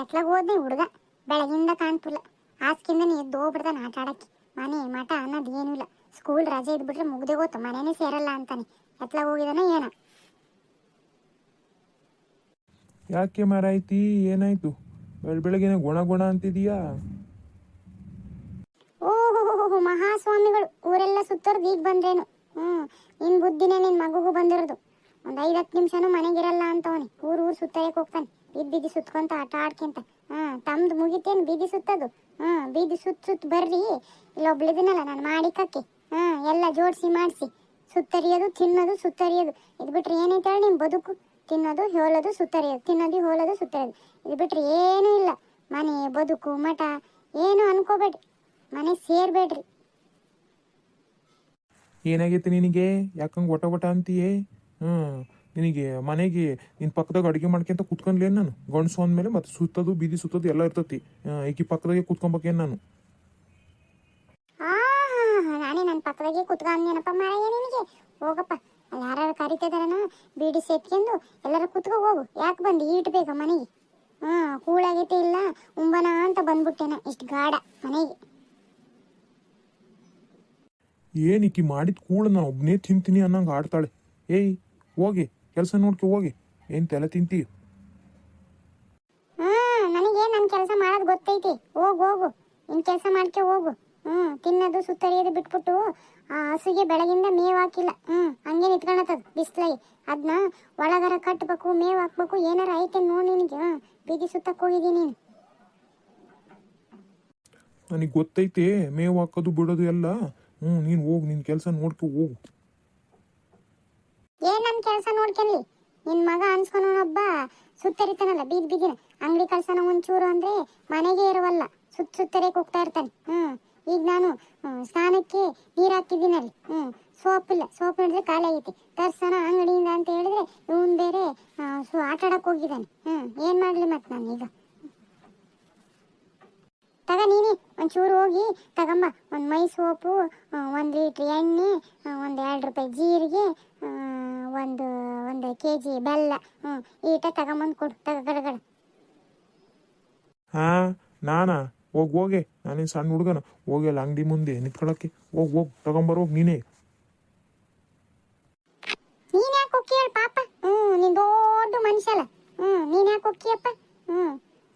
ಎತ್ಲಾಗ ಹೋದ್ನಿ ಹುಡುಗ. ಬೆಳಗಿಂದ ಕಾಣ್ತಿಲ್ಲ. ಹಾಸ್ಕಿಂದ ಎದ್ದು ಹೋಗ್ಬಿಡ್ತಾನೆ ಆಟ ಆಡಕ್ಕೆ ಮನೆ ಮಠ ಅನ್ನೋದು ಏನೂ ಇಲ್ಲ. ಸ್ಕೂಲ್ ರಜೆ ಇದ್ಬಿಟ್ರೆ ಮುಗ್ದೆ ಗೊತ್ತು ಮನೇನೇ ಸೇರಲ್ಲ ಅಂತಾನೆ. ಎತ್ಲಾಗ ಹೋಗಿದಾನೆ ಏನ. ಯಾಕೆ ಮಾರಾಯ್ತಿ? ಏನಾಯ್ತು? ಬೆಳ ಬೆಳಗ್ಗೆನೆ ಗುಣ ಗುಣ ಅಂತಿದೀಯಾ? ಓಹೋ ಮಹಾಸ್ವಾಮಿಗಳು. ಊರೆಲ್ಲ ಸುತ್ತರ್ದು ಈಗ ಬಂದ್ರೇನು? ಹ್ಮ್ ನಿನ್ ಬುದ್ಧಿನೇ ನಿನ್ ಮಗುಗೂ ಬಂದಿರೋದು. ಒಂದ್ ಐದ್ ಹತ್ತು ನಿಮಿಷನೂ ಮನೆಗಿರಲ್ಲ ಅಂತವನಿ. ಊರ್ ಊರ್ ಸುತ್ತಕ್ಕೆ ಹೋಗ್ತಾನೆ. ಬೀದಿ ಸುತ್ಕೊಂತ ಆಟ ಆಡ್ಕೊಂತ. ಹಾ, ತಮ್ದು ಮುಗಿತೇನು ಬೀದಿ ಸುತ್ತದು? ಹಾ, ಬೀದಿ ಸುತ್ತ ಸುತ್ತ ಬರ್ರಿ. ಇಲ್ಲ ಇಲ್ಲೊಬ್ಳಿದಿನಲ್ಲ ನಾನು ಮಾಡಿಕಕ್ಕೆ. ಹಾ, ಎಲ್ಲ ಜೋಡಿಸಿ ಮಾಡಿಸಿ. ಸುತ್ತರಿಯೋದು, ತಿನ್ನೋದು, ಸುತ್ತರಿಯೋದು. ಇದು ಬಿಟ್ರೆ ಏನೈತೆ ಹೇಳಿ ನಿಮ್ ಬದುಕು? ತಿನ್ನೋದು ಹೋಲೋದು ಸುತ್ತರಿಯೋದು. ತಿನ್ನೋದು ಹೋಲೋದು ಸುತ್ತರಿಯೋದು. ಇದು ಬಿಟ್ರೆ ಏನೂ ಇಲ್ಲ. ಮನೆ, ಬದುಕು, ಮಠ, ಏನು ಅನ್ಕೋಬೇಡ್ರಿ. ಮನೆ ಸೇರ್ಬೇಡ್ರಿ. ಏನಾಗೈತೆ ನಿನಗೆ? ಯಾಕಂಗ್ ಒಟ ಒಟ ಅಂತೀಯೇ? ಹ್ಞೂ ನಿನಗೆ ಮನೆಗೆ ನಿನ್ನ ಪಕ್ಕದಾಗ ಅಡುಗೆ ಮಾಡ್ಕೊಂತ ಕುತ್ಕೊಂಡ್ಲೇ ನಾನು? ಗಂಡಸು ಅಂದಮೇಲೆ ಮತ್ತೆ ಸುತ್ತದು ಬೀದಿ ಸುತ್ತದು ಎಲ್ಲ ಇರ್ತತಿ. ಈಕಿ ಪಕ್ಕದಾಗೆ ಕುತ್ಕೊಬೇಕೇನು ನಾನು? ನಾನೇ ನನ್ನ ಪಕ್ಕದಾಗೆ ಕುತ್ಕೊಂಡೇನಪ್ಪ ಮಾರಯ್ಯ ನಿನಗೆ? ಹೋಗಪ್ಪ. ಅಲ್ಲಿ ಯಾರು ಕರಿತಿದಾರನ ಬೀಡಿ ಸೇತ್ಕೊಂಡು ಎಲ್ಲರೂ ಕುತ್ಕೋ ಹೋಗು. ಯಾಕೆ ಬಂದು? ಈಟ್ ಬೇಗ ಮನೆಗೆ. ಹಾ ಕೂಳಾಗೈತೆ ಇಲ್ಲ ಉಂಬನ ಅಂತ ಬಂದ್ಬಿಟ್ಟೇನ ಇಷ್ಟು ಗಾಢ ಮನೆಗೆ. ಏನು ಈಕಿ ಮಾಡಿದ ಕೂಡ ನಾನು ಒಬ್ಬನೇ ತಿಂತೀನಿ ಅನ್ನಂಗೆ ಆಡ್ತಾಳೆ. ಏಯ್ ಹೋಗಿ. ಕೆಲಸ ನೋಡ್ಕೊ ಹೋಗಿ. ಏನು ತಲೆ ತಿಂತಿ? ಹ್ಮ್ ನನಗೆ ನನ್ನ ಕೆಲಸ ಮಾಡೋದು ಗೊತ್ತೈತಿ. ಹೋಗು ಹೋಗು. ನಿನ್ ಕೆಲಸ ಮಾಡ್ಕೆ ಹೋಗು. ಹ್ಮ್ ತಿನ್ನೋದು ಸುತ್ತರಿಯೋದು ಬಿಟ್ಬಿಟ್ಟು ಆ ಹಸುಗೆ ಬೆಳಗಿಂದ ಮೇವ್ ಹಾಕಿಲ್ಲ. ಹ್ಮ್ ಹಂಗೆ ನಿಂತ್ಕೊಳತ್ತದ ಬಿಸ್ಲೈ. ಅದನ್ನ ಒಳಗರ ಕಟ್ಬೇಕು ಮೇವ್ ಹಾಕ್ಬೇಕು ಏನಾರ ಐತೆ ನೋಡಿ ನಿನಗೆ. ಹ್ಮ್ ಬೀದಿ ಸುತ್ತಕ್ಕೆ ಹೋಗಿದ್ದೀನಿ ನೀನು. ನನಗೆ ಗೊತ್ತೈತೆ ಮೇವು ಹಾಕೋದು ಬಿಡೋದು ಎಲ್ಲ. ಹ್ಞೂ ನೀನು ಹೋಗು ನಿನ್ನ ಕೆಲಸ ನೋಡ್ಕೊ ಹೋಗು. ಏನ್ ನನ್ ಕೆಲಸ ನೋಡ್ಕೊಂಡ್ಲಿ ನಿನ್ ಮಗ ಅನ್ಸ್ಕೊನೊಬ್ಬ ಸುತ್ತರಿತಾನಲ್ಲ, ಬೀದ್ ಬೀದಿನ. ಅಂಗಡಿ ಕಳ್ಸನ ಒಂಚೂರು ಅಂದ್ರೆ ಮನೆಗೆ ಇರುವಲ್ಲ ಸುತ್ತ ಸುತ್ತರೆ ಹೋಗ್ತಾ ಇರ್ತಾನೆ. ಹ್ಮ್. ಈಗ ನಾನು ಸ್ನಾನಕ್ಕೆ ನೀರ್ ಹಾಕಿದ್ದೀನಲ್ಲಿ ಹ್ಮ್. ಸೋಪ್ ಇಲ್ಲ, ಸೋಪ್ ಹಿಡಿದ್ರೆ ಖಾಲಿ ಆಗೈತಿ. ತರ್ಸನ ಅಂಗಡಿಯಿಂದ ಅಂತ ಹೇಳಿದ್ರೆ ಇವನ್ ಬೇರೆ ಆಟ ಆಡಕ್ ಹೋಗಿದ್ದಾನೆ. ಹ್ಮ್. ಏನ್ ಮಾಡ್ಲಿ ಮತ್ ನಾನು ಈಗ? ತಗ ನೀನೆ, ಒಂಚೂರು ಹೋಗಿ ತಗಂಬ. ಒಂದು ಮೈ ಸೋಪು ಒಂದು ಲೀಟ್ರ್ ಎಣ್ಣೆ ಒಂದು ಎರಡು ರೂಪಾಯಿ ಜೀರಿಗೆ ಒಂದು ಒಂದು ಕೆ ಜಿ ಬೆಲ್ಲ ಹ್ಞೂ ಈಟ ತಗೊಂಬಂದು ಕೊಡು ತಗ ಹಾ ನಾನಾ? ಹೋಗಿ ಹೋಗೆ. ನಾನೇನು ಸಣ್ಣ ಹುಡುಗನ? ಹೋಗಿ ಅಲ್ಲಿ ಅಂಗಡಿ ಮುಂದೆ ನಿಂತ್ಕೊಳಕ್ಕೆ ಹೋಗ್ ಹೋಗ್ ತಗೊಂಬರ್ ಹೋಗಿ ನೀನೇ. ನೀನ್ ಯಾಕೆ ಹೋಗ್ತೀಯಲ್ಲ ಪಾಪ? ಹ್ಞೂ ನೀನ್ ದೊಡ್ಡ ಮನುಷ್ಯ ಅಲ್ಲ. ಹ್ಞೂ ನೀನ್ ಯಾಕೆ ಹೋಗ್ತೀಯಪ್ಪ ಹ್ಞೂ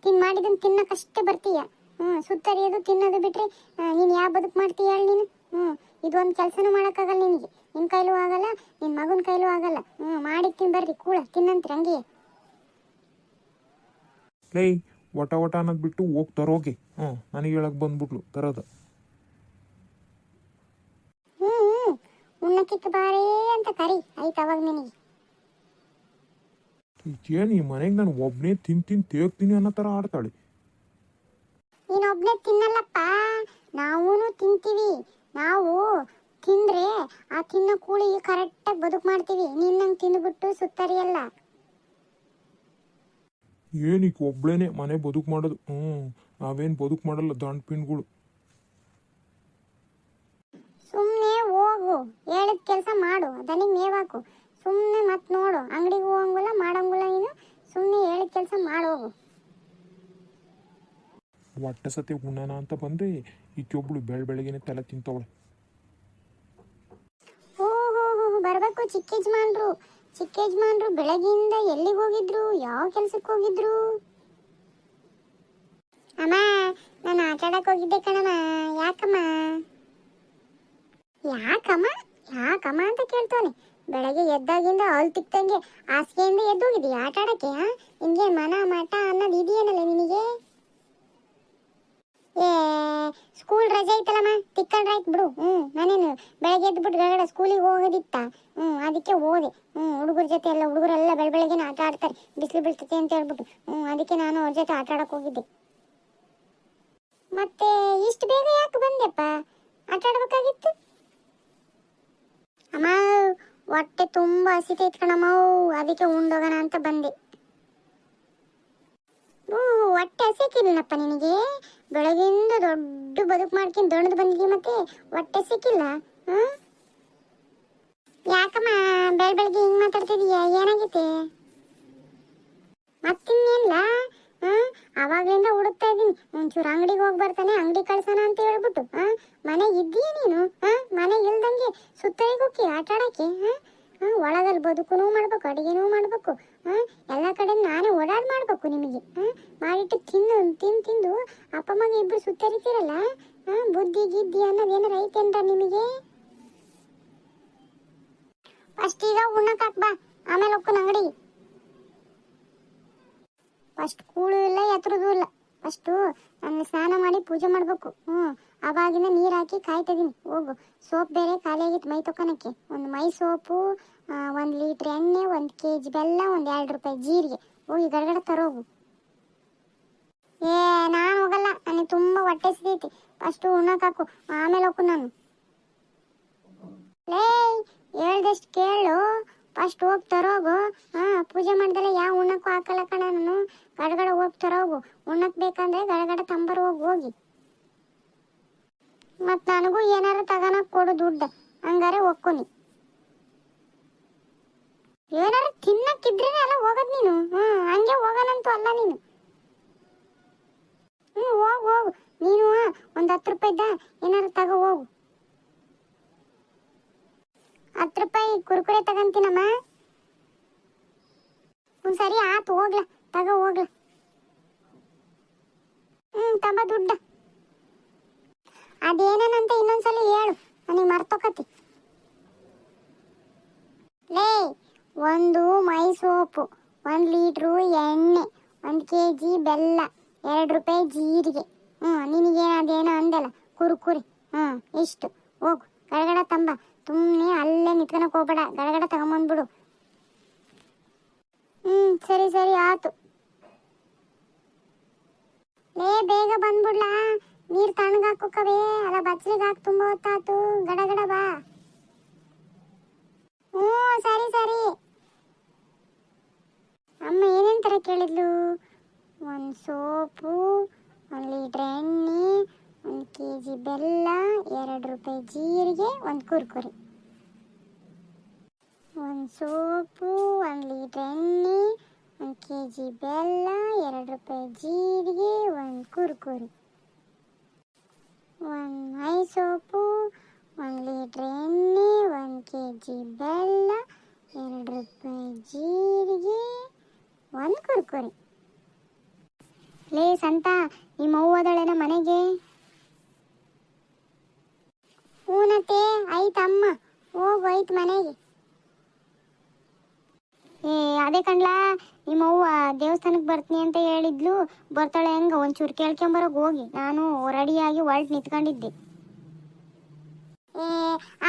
ತಿನ್ ಮಾಡಿದನ್ ತಿನ್ನಕ್ಕಷ್ಟೇ ಬರ್ತೀಯ. ಹ್ಞೂ ಸುತ್ತರಿಯೋದು ತಿನ್ನೋದು ಬಿಟ್ರೆ ನೀನು ನೀನ್ ಯಾವ ಬದುಕು ಮಾಡ್ತೀಯ ಹೇಳಿ ನೀನು? ಹ್ಞೂ ಇದೊಂದು ಕೆಲಸನೂ ಮಾಡೋಕ್ಕಾಗಲ್ಲ ನಿನಗೆ. ನಿನ್ನ ಕೈಲೂ ಆಗಲ್ಲ ನಿನ್ನ ಮಗನ ಕೈಲೂ ಆಗಲ್ಲ. ಹ್ಞೂ ಮಾಡಿ ತಿನ್ ಬರ್ರಿ ಕೂಳ ತಿನ್ನಂತ್ರಿ ಹಂಗೆ. ಲೈ ಒಟ ಒಟ ಅನ್ನೋದು ಬಿಟ್ಟು ಹೋಗಿ ತರೋಗಿ ಹ್ಞೂ ನನಗೆ ಹೇಳಕ್ಕೆ ಬಂದ್ಬಿಟ್ಲು ತರೋದು. ಹ್ಞೂ ಹ್ಞೂ ಉಣ್ಣಕ್ಕಿಕ್ಕ ಬಾರೇ ಅಂತ ಕರಿ ಆಯ್ತು ಅವಾಗ ನಿನಗೆ. ಏನು ಈ ಮನೆಗೆ ನಾನು ಒಬ್ಬನೇ ತಿನ್ ತಿನ್ ತೇಗ್ತೀನಿ ಅನ್ನೋ ಥರ ಆಡ್ತಾಳೆ. ನೀನೊಬ್ನೇ ತಿನ್ನಲ್ಲಪ್ಪ ನಾವೂ ತಿಂತೀವಿ. ನಾವು ತಿಂದ್ರೆ ಆ ತಿನ್ನೋ ಕೂಳಿಗೆ ಕರೆಕ್ಟಾಗಿ ಬದುಕು ಮಾಡ್ತೀವಿ. ನಿನ್ನಂಗೆ ತಿಂದ್ಬಿಟ್ಟು ಸುತ್ತರಿಯಲ್ಲ. ಏನಕ್ಕೆ ಒಬ್ಳೇನೆ ಮನೆ ಬದುಕು ಮಾಡೋದು? ಹ್ಞೂ ನಾವೇನು ಬದುಕು ಮಾಡಲ್ಲ ದಾಂಡ್ ಪಿನ್ಗಳು. ಸುಮ್ಮನೆ ಹೋಗು. ಹೇಳಿದ ಕೆಲಸ ಮಾಡು. ದನಿಗೆ ಮೇವಾಕು. ಸುಮ್ಮನೆ ಮತ್ತೆ ನೋಡು. ಅಂಗಡಿಗೆ ಹೋಗಂಗಿಲ್ಲ ಮಾಡಂಗಿಲ್ಲ ನೀನು. ಸುಮ್ಮನೆ ಹೇಳಿದ ಕೆಲಸ ಮಾಡೋಗು ಹೊಟ್ಟೆ ಸತಿ ಉಣ್ಣನ ಅಂತ ಬಂದ್ರೆ ಈಚೊಬ್ಳು ಬೆಳ ಬೆಳಗ್ಗೆನೆ ತಲೆ ತಿಂತವಳೆ ಹೋ ಹೋ ಹೋ ಬರಬೇಕು ಚಿಕ್ಕ ಯಜಮಾನ್ರು. ಚಿಕ್ಕ ಯಜಮಾನ್ರು ಬೆಳಗ್ಗೆಯಿಂದ ಎಲ್ಲಿಗೆ ಹೋಗಿದ್ರು? ಯಾವ ಕೆಲ್ಸಕ್ಕೆ ಹೋಗಿದ್ರು? ಅಮ್ಮ, ನಾನು ಆಟ ಆಡಕ್ ಹೋಗಿದ್ದೆ ಕಣಮ್ಮ. ಯಾಕಮ್ಮ? ಯಾಕಮ್ಮ? ಯಾಕಮ್ಮ ಅಂತ ಕೇಳ್ತಾನೆ ಬೆಳಗ್ಗೆ ಎದ್ದಾಗಿಂದ ಅಲ್ಲಿ ತಿಕ್ತಂಗೆ ಹಾಸಿಗೆಯಿಂದ ಎದ್ದೋಗಿದ್ದಿ. ಆಟ ಆಡಕ್ಕೆ ಹಾ? ನಿನ್ಗೆ ಮನ ಮಠ ಅನ್ನೋದು ಇದೆಯೇನಲ್ಲ ನಿನಗೆ? ಏ ಸ್ಕೂಲ್ ರಜೆ ಐತಲ್ಲಮ್ಮ ತಿಕ್ಕೊಂಡ್ರಾಯ್ತು ಬಿಡು. ಹ್ಞೂ, ನಾನೇನು ಬೆಳಗ್ಗೆ ಎದ್ದು ಬಿಟ್ಟು ಸ್ಕೂಲಿಗೆ ಹೋಗೋದಿತ್ತ? ಹ್ಞೂ, ಅದಕ್ಕೆ ಹೋದೆ. ಹ್ಞೂ, ಹುಡುಗರ ಜೊತೆ ಎಲ್ಲ, ಹುಡುಗರೆಲ್ಲ ಬೆಳ ಬೆಳಗ್ಗೆನ ಆಟ ಆಡ್ತಾರೆ. ಬಿಸಿಲು ಬೀಳ್ತೈತೆ ಅಂತ ಹೇಳ್ಬಿಟ್ಟು. ಹ್ಞೂ, ಅದಕ್ಕೆ ನಾನು ಅವ್ರ ಜೊತೆ ಆಟ ಆಡಕ್ಕೆ ಹೋಗಿದ್ದೆ. ಮತ್ತೆ ಇಷ್ಟು ಬೇಗ ಯಾಕೆ ಬಂದೆಪ್ಪ ಆಟ ಆಡ್ಬೇಕಾಗಿತ್ತು? ಅಮ್ಮ, ಹೊಟ್ಟೆ ತುಂಬ ಹಸಿತೈತ್ ಕಣಮ್ಮ ಅದಕ್ಕೆ ಉಂಡೋಗೋಣ ಅಂತ ಬಂದೆ. ಹೊಟ್ಟೆ ಸಿಕ್ಕಿಲ್ಲಪ್ಪ ನಿನಗೆ? ಬೆಳಗಿಂದ ದೊಡ್ಡ ಬದುಕು ಮಾಡ್ಕೊಂಡು ದೊಣ್ಣದು ಬಂದಿದ್ದೀಯ ಮತ್ತೆ ಹೊಟ್ಟೆ ಸಿಕ್ಕಿಲ್ಲ ಹ್ಮ್ ಯಾಕಮ್ಮ ಬೆಳ ಬೆಳಗ್ಗೆ ಹಿಂಗ್ ಮಾತಾಡ್ತಿದೀಯ? ಏನಾಗೈತೆ? ಮತ್ತಿನ್ನೇನಿಲ್ಲ ಹ್ಮ್ ಇದ್ದೀನಿ. ಒಂಚೂರು ಅಂಗಡಿಗೆ ಹೋಗಿ ಬರ್ತಾನೆ, ಅಂಗಡಿ ಕಳ್ಸೋಣ ಅಂತ ಹೇಳ್ಬಿಟ್ಟು ಆ ಮನೆ ಇದ್ದೀಯ ನೀನು? ಹಾ? ಮನೆ ಇಲ್ದಂಗೆ ಸುತ್ತಲಿಗೆ ಹೋಗಿ ಆಟ ಆಡಕ್ಕೆ ಒಳಗಲ್ಲಿ ಬದುಕುನೂ ಮಾಡ್ಬೇಕು, ಅಡಿಗೆನೂ ಮಾಡ್ಬೇಕು. ಎಲ್ಲ ಕಡೆ ನಾನೇ ಓಡಾಡ್ ಮಾಡ್ಬೇಕು ನಿಮಗೆ. ಮಾಡಿಟ್ಟು ತಿನ್ನು ತಿಂದು ತಿಂದು ಅಪ್ಪ ಮಗ ಇಬ್ರು ಸುತ್ತರಿತೀರಲ್ಲ? ಬುದ್ಧಿ ಗಿದ್ದಿ ಅನ್ನೋದು ಏನಾರ ಐತೇನ್ರ ನಿಮಗೆ? ಫಸ್ಟ್ ಈಗ ಉಣ್ಣಕ್ ಬಾ. ಆಮೇಲೆ ಹೋಗ್ಕೊನ್ ಅಂಗಡಿ. ಫಸ್ಟ್ ಕೂಳು ಇಲ್ಲ ಎತ್ತರದೂ ಇಲ್ಲ. ಫಸ್ಟು ನಾನು ಸ್ನಾನ ಮಾಡಿ ಪೂಜೆ ಮಾಡಬೇಕು. ಹ್ಞೂ ಅವಾಗಿಂದ ನೀರು ಹಾಕಿ ಕಾಯ್ತಿದ್ದೀನಿ ಹೋಗು. ಸೋಪ್ ಬೇರೆ ಖಾಲಿಯಾಗಿತ್ತು ಮೈ ತೊಕೊಳಕ್ಕೆ ಒಂದು ಮೈ ಸೋಪು ಒಂದು ಲೀಟ್ರ್ ಎಣ್ಣೆ, ಒಂದು ಕೆ ಜಿ ಬೆಲ್ಲ, ಒಂದು ಎರಡು ರೂಪಾಯಿ ಜೀರಿಗೆ. ಹೋಗಿ ಗಡಗಡ ತರೋಗು. ಏ, ನಾನು ಹೋಗಲ್ಲ. ನನಗೆ ತುಂಬ ಹೊಟ್ಟೆ ಸಿದೈತಿ ಫಸ್ಟು ಹಾಕು. ಆಮೇಲೆ ಹೋಗು ನಾನು. ಲೇ, ಹೇಳ್ದಷ್ಟು ಕೇಳು. ಫಸ್ಟ್ ಹೋಗಿ ತರೋಗು. ಹಾಂ, ಪೂಜೆ ಮಾಡ್ದಲೆ ಯಾವ ಉಣ್ಣಕ್ಕೂ ಹಾಕಲ್ಲ ಕಣ ನಾನು. ಗಡಗಡ ಹೋಗಿ ತರೋಗು. ಉಣ್ಣಕ್ಕೆ ಬೇಕಂದ್ರೆ ಗಡಗಡ ತಂಬರ್ ಹೋಗಿ ಹೋಗಿ. ಮತ್ ನನಗೂ ಏನಾರ ತಗನ ಕೊಡು ದುಡ್ಡು. ಹಂಗಾರೆ ಒಕ್ಕೋನಿ ಏನಾರ ತಿನ್ನಕ್ಕಿದ್ರೇನೆ ಅಲ್ಲ ಹೋಗೋದ್ ನೀನು? ಹ್ಮ್, ಹಂಗೆ ಹೋಗೋಣಂತೂ ಅಲ್ಲ ನೀನು. ಹ್ಮ್, ಹೋಗು ಹೋಗು. ನೀನು ಒಂದ್ ಹತ್ತು ರೂಪಾಯಿದ ಏನಾರ ತಗೋ, ಹೋಗು. ಹತ್ತು ರೂಪಾಯಿ ಕುರ್ಕುರೆ ತಗಂತೀನಮ್ಮ. ಹ್ಞೂ ಸರಿ ಆತು, ಹೋಗ್ಲ. ತಗೋ, ಹೋಗ್ಲ. ಹ್ಮ್ ತಮ್ಮ ದುಡ್ಡ. ಅದೇನೇನಂತ ಇನ್ನೊಂದ್ಸಲ ಹೇಳು. ನನಗೆ ಮರ್ತೋಕತಿ ಲೇ, ಒಂದು ಮೈ ಸೋಪು, ಒಂದು ಲೀಟ್ರು ಎಣ್ಣೆ, ಒಂದು ಕೆ ಜಿ ಬೆಲ್ಲ, ಎರಡು ರೂಪಾಯಿ ಜೀರಿಗೆ. ಹ್ಞೂ ನಿನಗೆ ಅದೇನೋ ಅಂದಲ್ಲ, ಕುರುಕುರಿ. ಹ್ಞೂ ಇಷ್ಟು. ಹೋಗು, ಗಡಗಡ ತಂಬ. ಸುಮ್ಮನೆ ಅಲ್ಲೇ ನಿತ್ಕೊಳಕ್ಕೆ ಹೋಗ್ಬೇಡ, ಗಡಗಡ ತಗೊಂಬಂದ್ಬಿಡು. ಹ್ಞೂ ಸರಿ ಸರಿ, ಆತು. ಲೇ, ಬೇಗ ಬಂದ್ಬಿಡ್ಲಾ? ನೀರ್ ತಣ್ಣಗಾಕುಕವೇ ಅಲ್ಲ ಬಚ್ಚಲಿಗಾಕ್ ತುಂಬ ಹೊತ್ತಾತು. ಗಡಗಡ ಬಾ. ಹ್ಞೂ, ಸರಿ ಸರಿ. ಅಮ್ಮ ಏನೇನ್ ತರ ಕೇಳಿದ್ಲು? ಒಂದು ಸೋಪು, ಒಂದು ಲೀಟ್ರ್ ಎಣ್ಣೆ, ಒಂದು ಕೆ ಜಿ ಬೆಲ್ಲ, ಎರಡು ರೂಪಾಯಿ ಜೀರಿಗೆ, ಒಂದು ಕುರ್ಕುರಿ. ಒಂದು ಸೋಪು, ಒಂದು ಲೀಟ್ರ್ ಎಣ್ಣೆ, ಒಂದು ಕೆ ಜಿ ಬೆಲ್ಲ, ಎರಡು ರೂಪಾಯಿ ಜೀರಿಗೆ, ಒಂದು ಕುರ್ಕುರಿ. ಒಂದು ಐ ಸೋಪು, ಒಂದು ಲೀಟ್ರ್ ಎಣ್ಣೆ, ಒಂದು ಕೆ ಜಿ ಬೆಲ್ಲ, ಎರಡು ರೂಪಾಯಿ ಜೀರಿಗೆ, ಒಂದು ಕುರ್ಕುರಿ. ಲೇ ಸಂತ ನಿಮ್ಮ ಅವ್ವದಳೇನ ಮನೆಗೆ? ಹೂನತೆ ಐತಮ್ಮ ಹೋಗು ಐತ್ ಮನೆಗೆ. ಏ, ಅದೇ ಕಣ್ಲಾ ನಿಮ್ಮ ಅವ್ವ ದೇವಸ್ಥಾನಕ್ಕೆ ಬರ್ತೀನಿ ಅಂತ ಹೇಳಿದ್ಲು, ಬರ್ತಾಳೆ ಹೆಂಗ, ಒಂಚೂರು ಕೇಳ್ಕೊಂಬರೋಗ್ ಹೋಗಿ. ನಾನು ರೆಡಿಯಾಗಿ ಹೊರಟ್ ನಿಂತ್ಕೊಂಡಿದ್ದೆ. ಏ,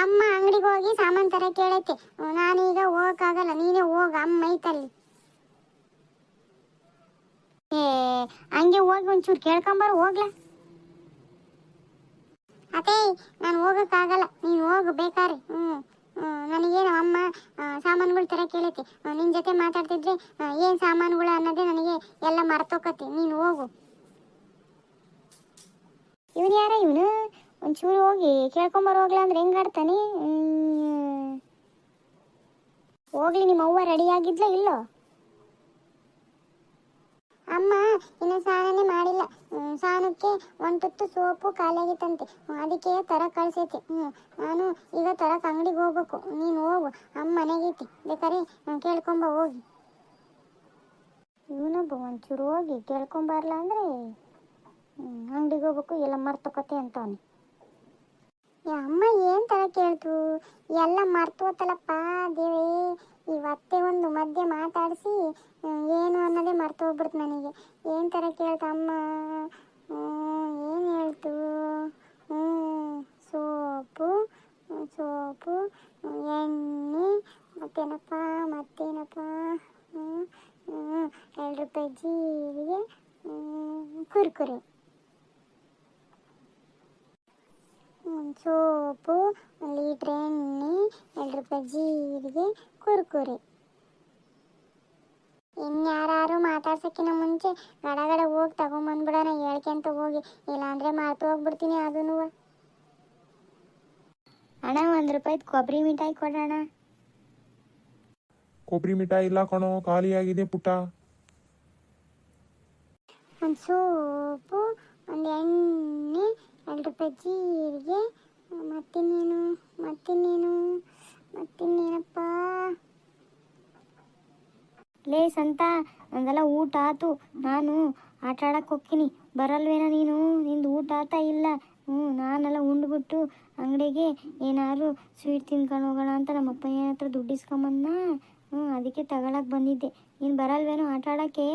ಅಮ್ಮ ಅಂಗಡಿಗೆ ಹೋಗಿ ಸಾಮಾನ್ ತರ ಕೇಳೈತೆ ನಾನೀಗ ಹೋಗಕ್ಕಾಗಲ್ಲ, ನೀನೇ ಹೋಗ, ಅಮ್ಮ ಐತಲ್ಲಿ. ಏ, ಹಂಗೆ ಹೋಗಿ ಒಂಚೂರು ಕೇಳ್ಕೊಂಬರು, ಹೋಗ್ಲ. ಅದೇ ನಾನು ಹೋಗಕ್ಕಾಗಲ್ಲ, ನೀನು ಹೋಗು, ಬೇಕಾರೆ. ಹ್ಞೂ ನನಗೇನು ಅಮ್ಮ ಸಾಮಾನುಗಳ ಥರ ಕೇಳೈತಿ. ನಿನ್ನ ಜೊತೆ ಮಾತಾಡ್ತಿದ್ರೆ ಏನು ಸಾಮಾನುಗಳು ಅನ್ನೋದೇ ನನಗೆ ಎಲ್ಲ ಮರ್ತೋಕತಿ. ನೀನು ಹೋಗು. ಇವನು ಯಾರ ಇವನು? ಒಂಚೂರು ಹೋಗಿ ಕೇಳ್ಕೊಂಬರು ಹೋಗ್ಲಾ ಅಂದ್ರೆ ಹೆಂಗ್ ಆಡ್ತಾನೆ? ಹೋಗ್ಲಿ, ನಿಮ್ಮ ಅವ್ವ ರೆಡಿ ಆಗಿದ್ಲ ಇಲ್ಲೋ ಅಮ್ಮ ಇನ್ನು ಸ್ನಾನನೇ ಮಾಡಿಲ್ಲ ಸ್ನಾನಕ್ಕೆ ಒಂದು ತುತ್ತು ಸೋಪು ಖಾಲಿಯಾಗಿತ್ತಂತೆ. ಅದಕ್ಕೆ ತರ ಕಳ್ಸೈತಿ. ಹ್ಞೂ ನಾನು ಈಗ ತರಕ್ಕೆ ಅಂಗಡಿಗೆ ಹೋಗ್ಬೇಕು. ನೀನು ಹೋಗು, ಅಮ್ಮ ಮನೆಗೈತಿ ಬೇಕಾರೆ ಕೇಳ್ಕೊಂಬ ಹೋಗಿ. ಇವನೊಬ್ಬ ಒಂಚೂರು ಹೋಗಿ ಕೇಳ್ಕೊಂಬರ್ಲ ಅಂದ್ರೆ ಅಂಗಡಿಗೆ ಹೋಗ್ಬೇಕು, ಎಲ್ಲ ಮರ್ತಕತೆ ಅಂತವನೆ. ಅಮ್ಮ ಏನು ತರ ಕೇಳ್ತು? ಎಲ್ಲ ಮರ್ತೋತಲಪ್ಪ ದೇವೇ ಇವತ್ತೇ ಒಂದು ಮಧ್ಯೆ ಮಾತಾಡಿಸಿ ಏನು ಅನ್ನೋದೇ ಮರ್ತು ಹೋಗ್ಬಿಡ್ತು ನನಗೆ. ಏನು ತರ ಕೇಳ್ತ ಅಮ್ಮ? ಏನ್ ಹೇಳ್ತು ಹ್ಞೂ ಸೋಪು ಹ್ಮ್, ಸೋಪು ಹ್ಮ್, ಎಣ್ಣೆ ಮತ್ತೇನಪ್ಪ ಮತ್ತೇನಪ್ಪ ಹ್ಞೂ ಹ್ಞೂ ಎರಡು ರೂಪಾಯಿ ಜೀರಿಗೆ ಹ್ಮ್, ಕುರ್ಕುರೆ ಒಂದು ಸೋಪು ಒಂದು ಲೀಟ್ರ್ ಎಣ್ಣೆ ಎರಡು ರೂಪಾಯಿ ಜೀರಿಗೆ ಕುರ್ಕುರೆ ಇನ್ಯಾರು ಮಾತಾಡ್ಸಕ್ಕಿಂತ ಮುಂಚೆ ಗಡಗಡ ಹೋಗಿ ತಗೊಂಬಂದ್ಬಿಡೋಣ ಹೇಳ್ಕೊಂತ ಹೋಗಿ. ಇಲ್ಲಾಂದ್ರೆ ಮರ್ತು ಹೋಗ್ಬಿಡ್ತೀನಿ ಅದನ್ನು ಅಣ್ಣ ಒಂದು ರೂಪಾಯಿದು ಕೊಬ್ಬರಿ ಮಿಠಾಯಿ ಕೊಡೋಣ ಕೊಬ್ಬರಿ ಮಿಠಾಯಿ ಇಲ್ಲ ಕಣೋ ಖಾಲಿ ಆಗಿದೆ ಪುಟ್ಟ. ಒಂದು ಸೋಪು ಒಂದು ಎಣ್ಣೆ ಎರಡು ರೂಪಾಯಿ ಜೀರಿಗೆ. ಮತ್ತಿನ್ನೇನು ಮತ್ತಿನ್ನೇನು ಮತ್ತಿನ್ನೇನಪ್ಪ? ಲೇ ಸಂತ ನಂದೆಲ್ಲ ಊಟ ಆತು. ನಾನು ಆಟ ಆಡಕ್ಕೆ ಹೋಗ್ತೀನಿ. ಬರಲ್ವೇನ ನೀನು? ನಿಂದು ಊಟ ಆತ ಇಲ್ಲ? ಹ್ಞೂ ನಾನೆಲ್ಲ ಉಂಡ್ಬಿಟ್ಟು ಅಂಗಡಿಗೆ ಏನಾದ್ರು ಸ್ವೀಟ್ ತಿನ್ಕೊಂಡು ಹೋಗೋಣ ಅಂತ ನಮ್ಮ ಅಪ್ಪ ಏನ ಹತ್ರ ದುಡ್ಡು ಇಸ್ಕೊಂಬಂದ ಹ್ಞೂ ಅದಕ್ಕೆ ತಗೊಳಕ್ಕೆ ಬಂದಿದ್ದೆ. ನೀನು ಬರಲ್ವೇನೋ ಆಟ ಆಡೋಕ್ಕೆ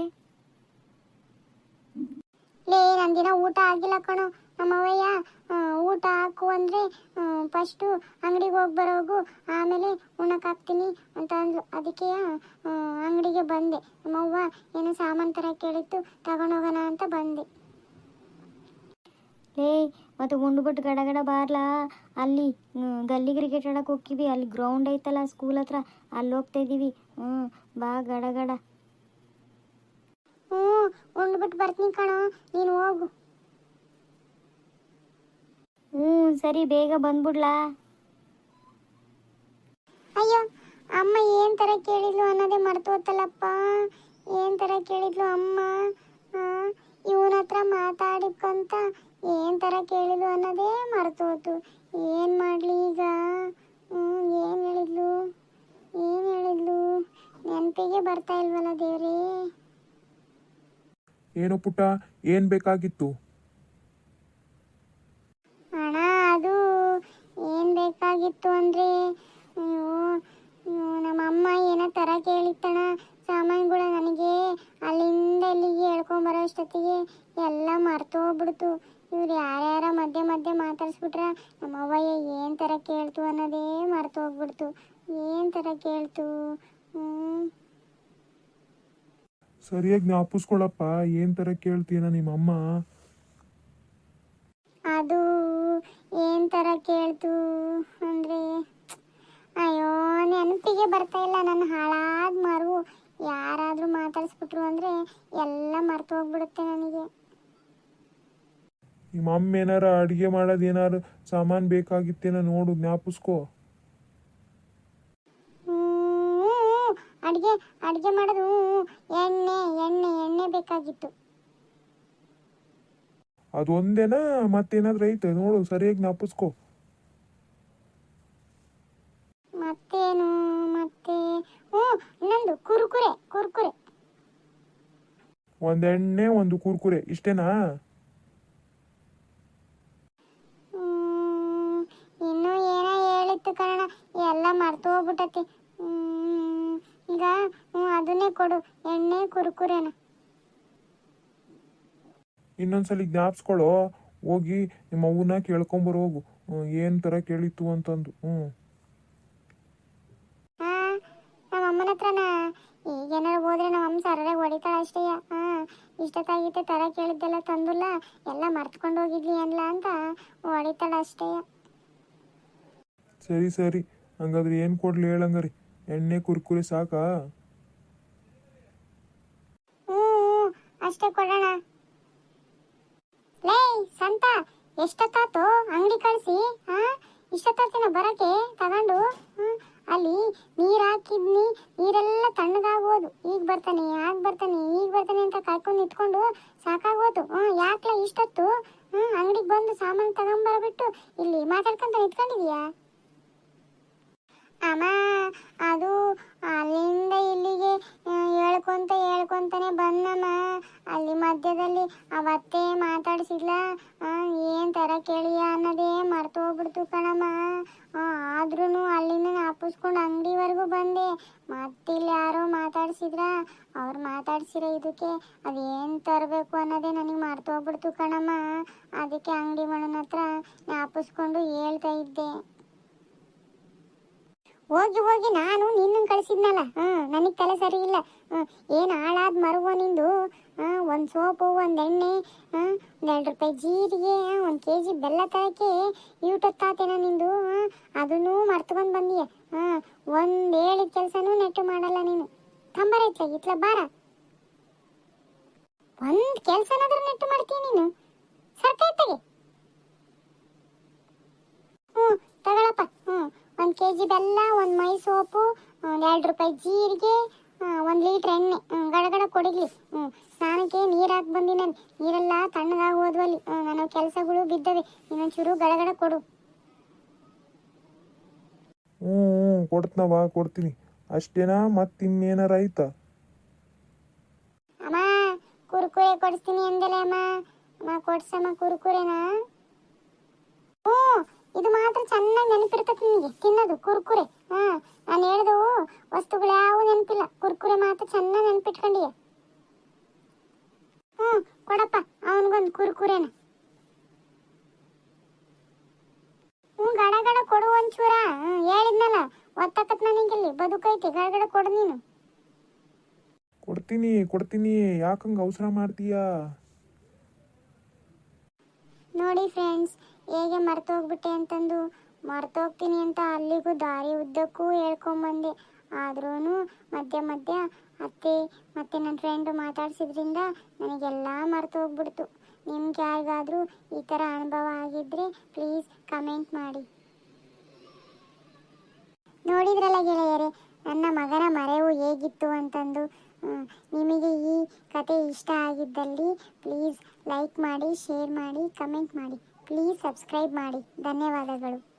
ಲೇ, ನಂದಿನ ಊಟ ಆಗಿಲ್ಲ ಕಣೋ. ನಮ್ಮವ್ವಯ್ಯ ಊಟ ಹಾಕು ಅಂದರೆ ಫಸ್ಟು ಅಂಗಡಿಗೆ ಹೋಗಿ ಬರೋಗು ಆಮೇಲೆ ಉಣ್ಣಕ್ಕೆ ಹಾಕ್ತೀನಿ ಅಂತ ಅಂದ್ಲು. ಅದಕ್ಕೆ ಅಂಗಡಿಗೆ ಬಂದೆ. ನಮ್ಮವ್ವ ಏನು ಸಾಮಾನು ಥರ ಕೇಳಿತ್ತು ತಗೊಂಡೋಗೋಣ ಅಂತ ಬಂದೆ. ಲೇ ಮತ್ತು ಉಂಡ್ಬಿಟ್ಟು ಗಡಗಡ ಬಾರ್ಲಾ? ಅಲ್ಲಿ ಗಲ್ಲಿ ಕ್ರಿಕೆಟ್ ಆಡಕ್ಕೆ ಹೋಗ್ತೀವಿ. ಅಲ್ಲಿ ಗ್ರೌಂಡ್ ಐತಲ್ಲ ಸ್ಕೂಲ್ ಹತ್ರ ಅಲ್ಲಿ ಹೋಗ್ತಾ ಇದ್ದೀವಿ ಹ್ಞೂ ಬಾ ಗಡಗಡ ಹ್ಞೂ ಉಂಡ್ಬಿಟ್ಟು ಬರ್ತೀನಿ ಕಣೋ. ನೀನು ಹೋಗು. ಹ್ಞೂ ಸರಿ ಬೇಗ ಬಂದ್ಬಿಡ್ಲಾ? ಅಯ್ಯೋ ಅಮ್ಮ ಏನ್ ತರ ಕೇಳಿದ್ಲು ಅನ್ನೋದೇ ಮರ್ತೋತಲ್ಲಪ್ಪ. ಏನ್ ತರ ಕೇಳಿದ್ಲು ಅಮ್ಮ? ಇವನ ಹತ್ರ ಮಾತಾಡಿಕೊಂತ ಏನ್ ತರ ಕೇಳಿದ್ಲು ಅನ್ನೋದೇ ಮರ್ತೋತು. ಏನ್ ಮಾಡ್ಲಿ ಈಗ? ಹ್ಮ್ ಏನ್ ಹೇಳಿದ್ಲು? ಏನ್ ಹೇಳಿದ್ಲು? ನೆನಪಿಗೆ ಬರ್ತಾ ಇಲ್ವಲ್ಲ ದೇವ್ರಿ? ಏನೋ ಪುಟ್ಟ ಏನು ಬೇಕಾಗಿತ್ತು? ಅಣ್ಣ, ಅದು ಏನ್ ಬೇಕಾಗಿತ್ತು ಅಂದ್ರೆ ನಮ್ಮ ಅಮ್ಮ ಏನೋ ತರ ಕೇಳಿತ್ತಣ ಸಾಮಾನುಗಳು ನನಗೆ ಅಲ್ಲಿಂದ ಇಲ್ಲಿಗೆ ಹೇಳ್ಕೊಂಬರೋ ಅಷ್ಟೊತ್ತಿಗೆ ಎಲ್ಲ ಮರ್ತೋಗ್ಬಿಡ್ತು ಇವ್ರು ಯಾರ್ಯಾರ ಮಧ್ಯೆ ಮಧ್ಯೆ ಮಾತಾಡ್ಸ್ಬಿಟ್ರ ನಮ್ಮ ಅವ್ವಯ್ಯ ಏನ್ ತರ ಕೇಳ್ತು ಅನ್ನೋದೇ ಮರ್ತೋಗ್ಬಿಡ್ತು ಏನ್ ತರ ಕೇಳ್ತು? ಸರಿಯಾಗಿ ಜ್ಞಾಪಿಸ್ಕೊಳಪ್ಪ, ಏನು ಥರ ಕೇಳ್ತೀನ ನಿಮ್ಮಮ್ಮ ಅದು ಏನ್ ತರ ಕೇಳ್ತು ಅಂದ್ರೆ ಅಯ್ಯೋ ನೆನಪಿಗೆ ಬರ್ತಾ ಇಲ್ಲ. ನನ್ನ ಹಾಳಾದ ಮರು ಯಾರಾದ್ರೂ ಮಾತಾಡಿಸ್ಬಿಟ್ರು ಅಂದ್ರೆ ಎಲ್ಲ ಮರ್ತು ಹೋಗ್ಬಿಡುತ್ತೆ ನನಗೆ. ನಿಮ್ಮ ಅಮ್ಮ ಏನಾರ ಅಡುಗೆ ಮಾಡೋದು ಏನಾರು ಸಾಮಾನು ಬೇಕಾಗಿತ್ತೇನೋ ನೋಡು ಜ್ಞಾಪಿಸ್ಕೋ. ಅಡಿಗೆ ಅಡಿಗೆ ಮಾಡೋದು ಎಣ್ಣೆ ಎಣ್ಣೆ ಎಣ್ಣೆ ಬೇಕಾಗಿತ್ತು. ಅದು ಒಂದೇನಾ? ಮತ್ತೇನಾದ್ರೂ ಐತೆ? ನೋಡು ಸರಿಯಾಗಿ ಜ್ಞಾಪಿಸ್ಕೋ. ಮತ್ತೇನು? ಮತ್ತೆ ಓ ಇನ್ನೊಂದು ಕುರ್ಕುರೆ ಕುರ್ಕುರೆ. ಒಂದು ಎಣ್ಣೆ ಒಂದು ಕುರ್ಕುರೆ ಇಷ್ಟೇನಾ? ಇನ್ನೂ ಏನೋ ಹೇಳಿತ್ತು ಕಣ ಎಲ್ಲ ಮರ್ತು ಹೋಗ್ಬಿಟ್ಟತಿ. ಈಗ ಅದನ್ನೇ ಕೊಡು. ಎಣ್ಣೆ ಕುರ್ಕುರೆನ. ಇನ್ನೊಂದ್ಸಲಿ ಜ್ಞಾಪಿಸ್ಕೊಳ್ಳೋ ಹೋಗಿ ನಿಮ್ಮ ಅವ್ವನ ಕೇಳ್ಕೊಂಬರು ಹೋಗು ಏನ್ ತರ ಕೇಳಿತ್ತು ಅಂತಂದು ಹ್ಞೂ ಹಾ ನಮ್ಮ ಅಮ್ಮನ ಹತ್ರನ ಈಗೇನಾರು ಹೋದ್ರೆ ನಮ್ಮ ಅಮ್ಮ ಸರಳೆ ಹೊಡಿತಾಳ ಅಷ್ಟೇ ಹಾ. ಇಷ್ಟೊತ್ತಾಗಿತ್ತೆ ತರ ಕೇಳಿದ್ದೆಲ್ಲ ತಂದಿಲ್ಲ ಎಲ್ಲ ಮರ್ತ್ಕೊಂಡು ಹೋಗಿದ್ಲಿ ಅನ್ಲ ಅಂತ ಹೊಡಿತಾಳೆ ಅಷ್ಟೇ. ಸರಿ ಸರಿ. ಹಂಗಾದ್ರೆ ಏನು ಕೊಡ್ಲಿ ಹೇಳಂಗಾರಿ? ಎಣ್ಣೆ ಕುರ್ಕುರೆ ಸಾಕಾ? ಹ್ಞೂ, ಅಷ್ಟೇ ಕೊಡೋಣ. ಲೇ ಸಂತ ಎಷ್ಟೊತ್ತಾತು ಅಂಗಡಿ ಕಳಿಸಿ, ಹಾ? ಇಷ್ಟೊತ್ತಾಗ್ತೀನ ಬರಕ್ಕೆ ತಗೊಂಡು ಅಲ್ಲಿ ನೀರು ಹಾಕಿದ್ನಿ, ನೀರೆಲ್ಲ ತಣ್ಣಗಾಗೋದು ಈಗ ಬರ್ತಾನೆ, ಆಗ ಬರ್ತಾನೆ, ಈಗ ಬರ್ತಾನೆ ಅಂತ ಕಾಯ್ಕೊಂಡು ನಿಂತ್ಕೊಂಡು ಸಾಕಾಗೋದು ಹ್ಞೂ ಯಾಕ್ಲ ಇಷ್ಟೊತ್ತು? ಹ್ಞೂ ಅಂಗಡಿಗೆ ಬಂದು ಸಾಮಾನು ತಗೊಂಬರ್ಬಿಟ್ಟು ಇಲ್ಲಿ ಮಾತಾಡ್ಕೊಂತ ನಿಂತ್ಕೊಂಡಿದೀಯಾ? ಅಮ್ಮ, ಅದು ಅಲ್ಲಿಂದ ಇಲ್ಲಿಗೆ ಹೇಳ್ಕೊಂತ ಹೇಳ್ಕೊಂತಾನೆ ಬಂದಮ್ಮ. ಅಲ್ಲಿ ಮಧ್ಯದಲ್ಲಿ ಅವತ್ತೇ ಮಾತಾಡಿಸಿಲ್ಲ ಏನು ಏನ್ ತರ ಕೇಳಿಯ ಅನ್ನೋದೇ ಮರ್ತು ಹೋಗ್ಬಿಡ್ತು ಕಣಮ್ಮ. ಆದ್ರೂ ಅಲ್ಲಿಂದ ನಾಪಿಸ್ಕೊಂಡು ಅಂಗಡಿವರೆಗೂ ಬಂದೆ. ಮತ್ತಿಲ್ಲಿ ಯಾರೋ ಮಾತಾಡ್ಸಿದ್ರ. ಅವ್ರು ಮಾತಾಡ್ಸಿರೋ ಇದಕ್ಕೆ ಅದೇನ್ ತರಬೇಕು ಅನ್ನೋದೇ ನನಗೆ ಮರ್ತು ಹೋಗ್ಬಿಡ್ತು ಕಣಮ್ಮ. ಅದಕ್ಕೆ ಅಂಗಡಿ ಮಣ್ಣನ ಹತ್ರ ನಾಪಿಸ್ಕೊಂಡು ಹೇಳ್ತಾ ಇದ್ದೆ. ಹೋಗಿ ಹೋಗಿ ನಾನು ನಿನ್ನನ್ನು ಕಳಿಸಿದ್ನಲ್ಲ. ಹ್ಮ್, ನನಗೆ ತಲೆ ಸರಿ ಇಲ್ಲ. ಹ್ಮ್, ಏನು ಹಾಳಾದ ಮರುವ ನಿಂದು? ಹ್ಮ್, ಒಂದು ಸೋಪು, ಒಂದು ಎಣ್ಣೆ, ಹ್ಮ್ ಒಂದು ಎರಡು ರೂಪಾಯಿ ಜೀರಿಗೆ ಒಂದು ಕೆಜಿ ಬೆಲ್ಲ ತರಕ್ಕೆ ಯೂಟತ್ತಾತೇನ ನಿಂದು? ಹ್ಮ್, ಅದನ್ನೂ ಮರ್ತ್ಕೊಂಡು ಬಂದೀಯ. ಹ್ಮ್, ಒಂದು ಹೇಳಿದ ಕೆಲಸನೂ ನೆಟ್ಟು ಮಾಡಲ್ಲ ನೀನು. ಕಂಬರ ಇತ್ಲ ಬಾರ? ಒಂದು ಕೆಲಸನಾದ್ರೂ ನೆಟ್ಟು ಮಾಡ್ತೀನಿ ನೀನು? ಸರ್ಕೈತಗೆ ಹ್ಞೂ ತಗೊಳಪ್ಪ. ಹ್ಞೂ ಒಂದು ಕೆ ಜಿ ಬೆಲ್ಲ ಒಂದು ಮೈ ಸೋಪು ಒಂದು ಎರಡು ರೂಪಾಯಿ ಜೀರಿಗೆ ಒಂದು ಲೀಟ್ರ್ ಎಣ್ಣೆ. ಗಡಗಡ ಕೊಡಿಲಿ. ಹ್ಞೂ ಸ್ನಾನಕ್ಕೆ ನೀರು ಹಾಕಿ ಬಂದಿ ನಾನು. ನೀರೆಲ್ಲ ತಣ್ಣಗಾಗಿ ಹೋದ್ವಲ್ಲಿ ನನ್ನ ಕೆಲಸಗಳು ಬಿದ್ದವೆ. ಇನ್ನೊಂಚೂರು ಗಡಗಡ ಕೊಡು. ಹ್ಞೂ ಹ್ಞೂ ಕೊಡ್ತನವ ಕೊಡ್ತೀನಿ. ಅಷ್ಟೇನಾ? ಮತ್ತಿನ್ನೇನಾರ ಆಯ್ತಾ? ಅಮ್ಮ ಕುರ್ಕುರೆ ಕೊಡಿಸ್ತೀನಿ ಅಂದಲೇ ಅಮ್ಮ. ಅಮ್ಮ ಕೊಡ್ಸಮ್ಮ ಕುರ್ಕುರೆನಾ? ಹ್ಞೂ ಇದು ಮಾತ್ರ ಚೆನ್ನಾಗಿ ನೆನಪಿರ್ತದೆ ನಿನಗೆ. ತಿನ್ನೋದು ಕುರ್ಕುರೆ. ಹಾ ನಾನು ಹೇಳ್ದು ವಸ್ತುಗಳು ಯಾವ ನೆನಪಿಲ್ಲ. ಕುರ್ಕುರೆ ಮಾತ್ರ ಚೆನ್ನಾಗಿ ನೆನಪಿಟ್ಕೊಂಡಿಯ. ಹ್ಞೂ ಕೊಡಪ್ಪ ಅವನಿಗೊಂದು ಕುರ್ಕುರೆನ. ಹ್ಞೂ ಗಡ ಗಡ ಕೊಡು ಒಂಚೂರ. ಹೇಳಿದ್ನಲ್ಲ ಒತ್ತಕತ್ ನನಗಿಲ್ಲಿ ಬದುಕೈತಿ ಗಡ ಗಡ ಕೊಡು ನೀನು. ಕೊಡ್ತೀನಿ ಕೊಡ್ತೀನಿ. ಯಾಕಂಗ ಅವಸರ ಮಾಡ್ತೀಯಾ? ನೋಡಿ ಫ್ರೆಂಡ್ಸ್ ಹೇಗೆ ಮರ್ತೋಗ್ಬಿಟ್ಟೆ ಅಂತಂದು. ಮರ್ತೋಗ್ತೀನಿ ಅಂತ ಅಲ್ಲಿಗೂ ದಾರಿ ಉದ್ದಕ್ಕೂ ಹೇಳ್ಕೊಂಬಂದೆ. ಆದ್ರೂ ಮಧ್ಯ ಮಧ್ಯ ಅತ್ತೆ ಮತ್ತು ನನ್ನ ಫ್ರೆಂಡು ಮಾತಾಡ್ಸಿದ್ರಿಂದ ನನಗೆಲ್ಲ ಮರ್ತೋಗ್ಬಿಡ್ತು. ನಿಮ್ಗೆ ಯಾರಿಗಾದರೂ ಈ ಥರ ಅನುಭವ ಆಗಿದ್ದರೆ ಪ್ಲೀಸ್ ಕಮೆಂಟ್ ಮಾಡಿ. ನೋಡಿದ್ರಲ್ಲ ಗೆಳೆಯರೇ, ನನ್ನ ಮಗನ ಮರೆವು ಹೇಗಿತ್ತು ಅಂತಂದು. ನಿಮಗೆ ಈ ಕತೆ ಇಷ್ಟ ಆಗಿದ್ದಲ್ಲಿ ಪ್ಲೀಸ್ ಲೈಕ್ ಮಾಡಿ ಶೇರ್ ಮಾಡಿ ಕಮೆಂಟ್ ಮಾಡಿ. ಪ್ಲೀಸ್ ಸಬ್ಸ್ಕ್ರೈಬ್ ಮಾಡಿ. ಧನ್ಯವಾದಗಳು.